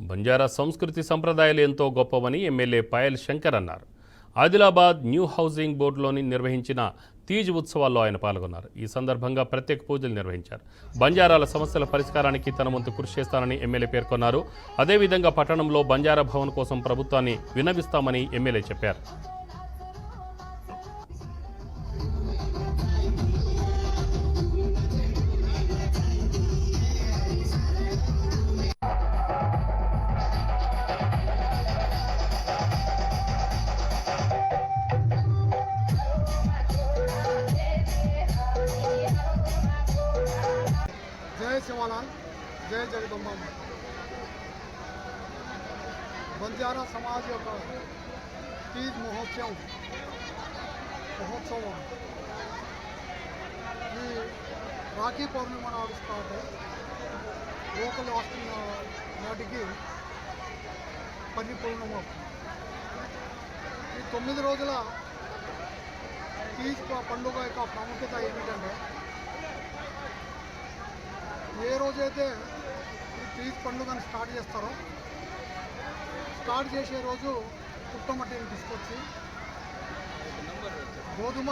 బంజారా సంస్కృతి సంప్రదాయాలు ఎంతో గొప్పవని ఎమ్మెల్యే పాయల్ శంకర్ అన్నారు. ఆదిలాబాద్ న్యూ హౌసింగ్ బోర్డులోని నిర్వహించిన తీజ్ ఉత్సవాల్లో ఆయన పాల్గొన్నారు. ఈ సందర్భంగా ప్రత్యేక పూజలు నిర్వహించారు. బంజారాల సమస్యల పరిష్కారానికి తన వంతు కృషి చేస్తానని ఎమ్మెల్యే పేర్కొన్నారు. అదేవిధంగా పట్టణంలో బంజారా భవన్ కోసం ప్రభుత్వాన్ని విన్నవిస్తామని ఎమ్మెల్యే చెప్పారు. జై శివాలాల్ జై జగదంబమ్మ బంజారా సమాజ్ యొక్క తీజ్ మహోత్సవం మహోత్సవం ఈ రాఖీ పౌర్ణిమ నాడు స్టార్ట్ అయ్యి లోకల్ వస్తున్న నాటికి పరిపూర్ణం అవుతుంది ఈ తొమ్మిది రోజుల తీజ్ పండుగ యొక్క ప్రాముఖ్యత ఏమిటంటే ఏ రోజైతే ఈ తీజ్ పండుగను స్టార్ట్ చేస్తారో. స్టార్ట్ చేసే రోజు పుట్టమట్టిని తీసుకొచ్చి గోధుమ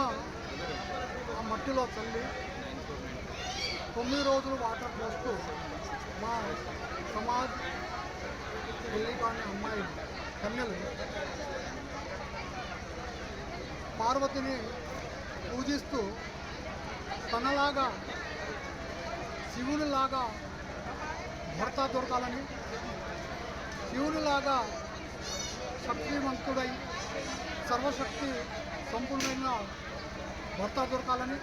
ఆ మట్టిలో చల్లి తొమ్మిది రోజులు వాటర్ పోస్తూ మా సమాజ్ పెళ్ళి కాని అమ్మాయి కన్యలు పార్వతిని పూజిస్తూ తనలాగా శివునిలాగా భర్త దొరకాలని శివునిలాగా శక్తివంతుడై సర్వశక్తి సంపూర్ణమైన భర్త దొరకాలని